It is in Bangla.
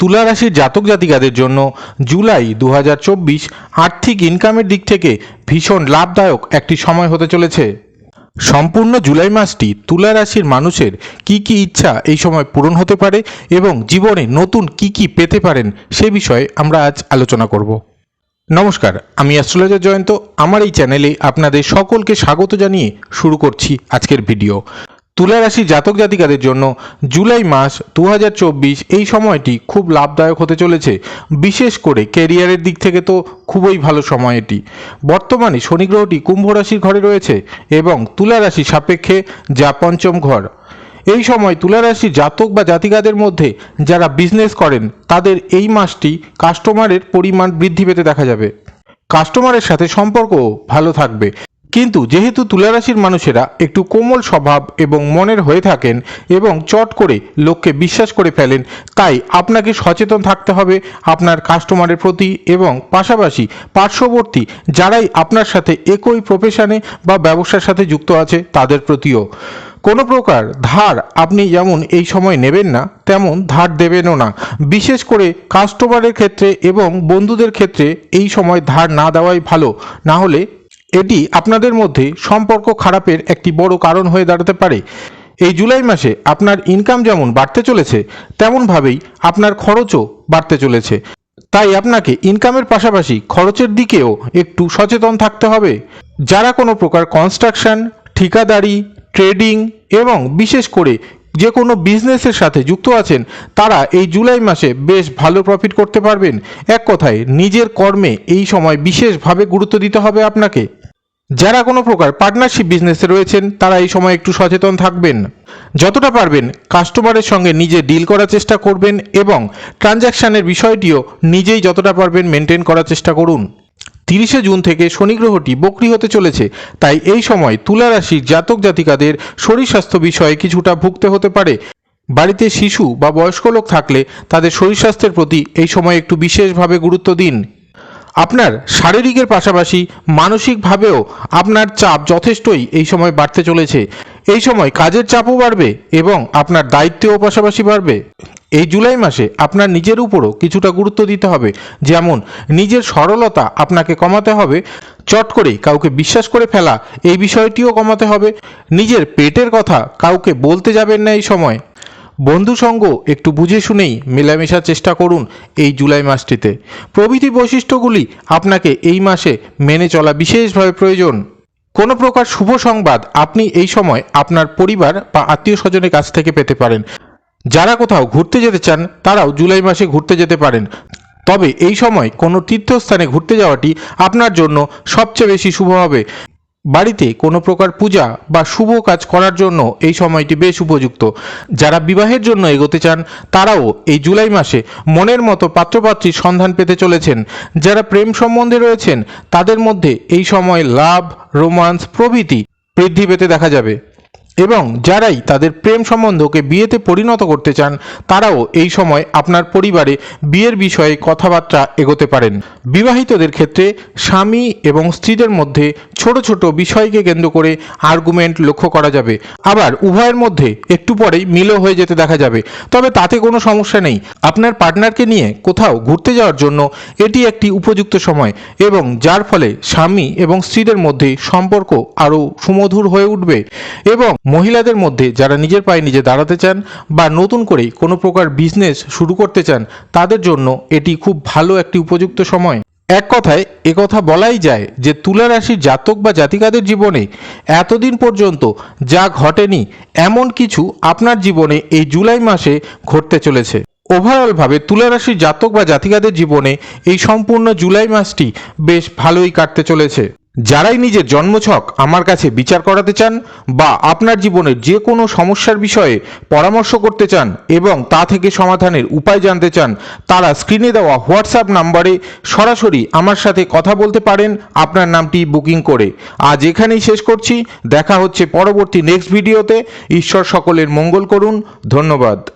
তুলা রাশির জাতক জাতিকাদের জন্য জুলাই দু হাজার চব্বিশ আর্থিক ইনকামের দিক থেকে ভীষণ লাভদায়ক একটি সময় হতে চলেছে। সম্পূর্ণ জুলাই মাসটি তুলা রাশির মানুষের কি কি ইচ্ছা এই সময় পূরণ হতে পারে এবং জীবনে নতুন কি কি পেতে পারেন সে বিষয়ে আমরা আজ আলোচনা করব। নমস্কার, আমি অ্যাস্ট্রোলজার জয়ন্ত। আমার এই চ্যানেলে আপনাদের সকলকে স্বাগত জানিয়ে শুরু করছি আজকের ভিডিও। তুলা রাশি জাতক জাতিকাদের জন্য জুলাই মাস দু হাজার চব্বিশ এই সময়টি খুব লাভদায়ক হতে চলেছে। বিশেষ করে ক্যারিয়ারের দিক থেকে তো খুবই ভালো সময় এটি। বর্তমানে শনি গ্রহটি কুম্ভ রাশির ঘরে রয়েছে এবং তুলা রাশি সাপেক্ষে যা পঞ্চম ঘর। এই সময় তুলা রাশির জাতক বা জাতিকাদের মধ্যে যারা বিজনেস করেন, তাদের এই মাসটি কাস্টমারের পরিমাণ বৃদ্ধি পেতে দেখা যাবে। কাস্টমারের সাথে সম্পর্কও ভালো থাকবে। কিন্তু যেহেতু তুলারাশির মানুষেরা একটু কোমল স্বভাব এবং মনের হয়ে থাকেন এবং চট করে লোককে বিশ্বাস করে ফেলেন, তাই আপনাকে সচেতন থাকতে হবে আপনার কাস্টমারের প্রতি এবং পাশাপাশি পার্শ্ববর্তী যারাই আপনার সাথে একই প্রফেশনে বা ব্যবসার সাথে যুক্ত আছে, তাদের প্রতিও। কোনো প্রকার ধার আপনি যেমন এই সময় নেবেন না, তেমন ধার দেবেনও না। বিশেষ করে কাস্টমারের ক্ষেত্রে এবং বন্ধুদের ক্ষেত্রে এই সময় ধার না দেওয়াই ভালো, না হলে এটি আপনাদের মধ্যে সম্পর্ক খারাপের একটি বড় কারণ হয়ে দাঁড়াতে পারে। এই জুলাই মাসে আপনার ইনকাম যেমন বাড়তে চলেছে, তেমনভাবেই আপনার খরচও বাড়তে চলেছে। তাই আপনাকে ইনকামের পাশাপাশি খরচের দিকেও একটু সচেতন থাকতে হবে। যারা কোনো প্রকার কনস্ট্রাকশন ঠিকাদারি ট্রেডিং এবং বিশেষ করে যে কোনো বিজনেসের সাথে যুক্ত আছেন, তারা এই জুলাই মাসে বেশ ভালো প্রফিট করতে পারবেন। এক কথায় নিজের কর্মে এই সময় বিশেষভাবে গুরুত্ব দিতে হবে আপনাকে। যারা কোনো প্রকার পার্টনারশিপ বিজনেসে রয়েছেন, তারা এই সময় একটু সচেতন থাকবেন। যতটা পারবেন কাস্টমারের সঙ্গে নিজে ডিল করার চেষ্টা করবেন এবং ট্রানজ্যাকশানের বিষয়টিও নিজেই যতটা পারবেন মেনটেন করার চেষ্টা করুন। তিরিশে জুন থেকে শনি গ্রহটি বক্রি হতে চলেছে, তাই এই সময় তুলা রাশির জাতক জাতিকাদের শরীর স্বাস্থ্য বিষয়ে কিছুটা ভুগতে হতে পারে। বাড়িতে শিশু বা বয়স্ক লোক থাকলে তাদের শরীর স্বাস্থ্যের প্রতি এই সময় একটু বিশেষভাবে গুরুত্ব দিন। আপনার শারীরিকের পাশাপাশি মানসিকভাবেও আপনার চাপ যথেষ্টই এই সময় বাড়তে চলেছে। এই সময় কাজের চাপও বাড়বে এবং আপনার দায়িত্বও পাশাপাশি বাড়বে। এই জুলাই মাসে আপনার নিজের উপরও কিছুটা গুরুত্ব দিতে হবে। যেমন, নিজের সরলতা আপনাকে কমাতে হবে। চট করে কাউকে বিশ্বাস করে ফেলা, এই বিষয়টিও কমাতে হবে। নিজের পেটের কথা কাউকে বলতে যাবেন না এই সময়। বন্ধু সঙ্গ, একটু বুঝে শুনেই মেলামেশার চেষ্টা করুন এই জুলাই মাসটিতে। প্রভৃতি বৈশিষ্ট্যগুলি আপনাকে এই মাসে মেনে চলা বিশেষভাবে প্রয়োজন। কোনো প্রকার শুভ সংবাদ আপনি এই সময় আপনার পরিবার বা আত্মীয় স্বজনের কাছ থেকে পেতে পারেন। যারা কোথাও ঘুরতে যেতে চান, তারাও জুলাই মাসে ঘুরতে যেতে পারেন। তবে এই সময় কোনো তীর্থস্থানে ঘুরতে যাওয়াটি আপনার জন্য সবচেয়ে বেশি শুভ হবে। বাড়িতে কোনো প্রকার পূজা বা শুভ কাজ করার জন্য এই সময়টি বেশ উপযুক্ত। যারা বিবাহের জন্য এগোতে চান, তারাও এই জুলাই মাসে মনের মতো পাত্রপাত্রীর সন্ধান পেতে চলেছেন। যারা প্রেম সম্বন্ধে রয়েছেন, তাদের মধ্যে এই সময় লাভ, রোমান্স প্রভৃতি বৃদ্ধি পেতে দেখা যাবে। এবং যারাই তাদের প্রেম সম্বন্ধকে বিয়েতে পরিণত করতে চান, তারাও এই সময় আপনার পরিবারে বিয়ের বিষয়ে কথাবার্তা এগোতে পারেন। বিবাহিতদের ক্ষেত্রে স্বামী এবং স্ত্রীদের মধ্যে ছোট ছোট বিষয়কে কেন্দ্র করে আর্গুমেন্ট লক্ষ্য করা যাবে। আবার উভয়ের মধ্যে একটু পরেই মিলও হয়ে যেতে দেখা যাবে। তবে তাতে কোনো সমস্যা নেই। আপনার পার্টনারকে নিয়ে কোথাও ঘুরতে যাওয়ার জন্য এটি একটি উপযুক্ত সময় এবং যার ফলে স্বামী এবং স্ত্রীদের মধ্যে সম্পর্ক আরও সুমধুর হয়ে উঠবে এবং মহিলাদের মধ্যে যারা নিজের পায়ে নিজে দাঁড়াতে চান বা নতুন করে কোনো প্রকার বিজনেস শুরু করতে চান, তাদের জন্য এটি খুব ভালো একটি উপযুক্ত সময়। এক কথায় একথা বলাই যায় যে তুলা রাশির জাতক বা জাতিকাদের জীবনে এতদিন পর্যন্ত যা ঘটেনি, এমন কিছু আপনার জীবনে এই জুলাই মাসে ঘটতে চলেছে। ওভারঅলভাবে তুলা রাশির জাতক বা জাতিকাদের জীবনে এই সম্পূর্ণ জুলাই মাসটি বেশ ভালোই কাটতে চলেছে। যারাই নিজের জন্মছক আমার কাছে বিচার করাতে চান বা আপনার জীবনের যে কোনো সমস্যার বিষয়ে পরামর্শ করতে চান এবং তা থেকে সমাধানের উপায় জানতে চান, তারা স্ক্রিনে দেওয়া হোয়াটসঅ্যাপ নাম্বারে সরাসরি আমার সাথে কথা বলতে পারেন। আপনার নামটি বুকিং করে। আজ এখানেই শেষ করছি। দেখা হচ্ছে পরবর্তী নেক্সট ভিডিওতে ঈশ্বর সকলের মঙ্গল করুন। ধন্যবাদ।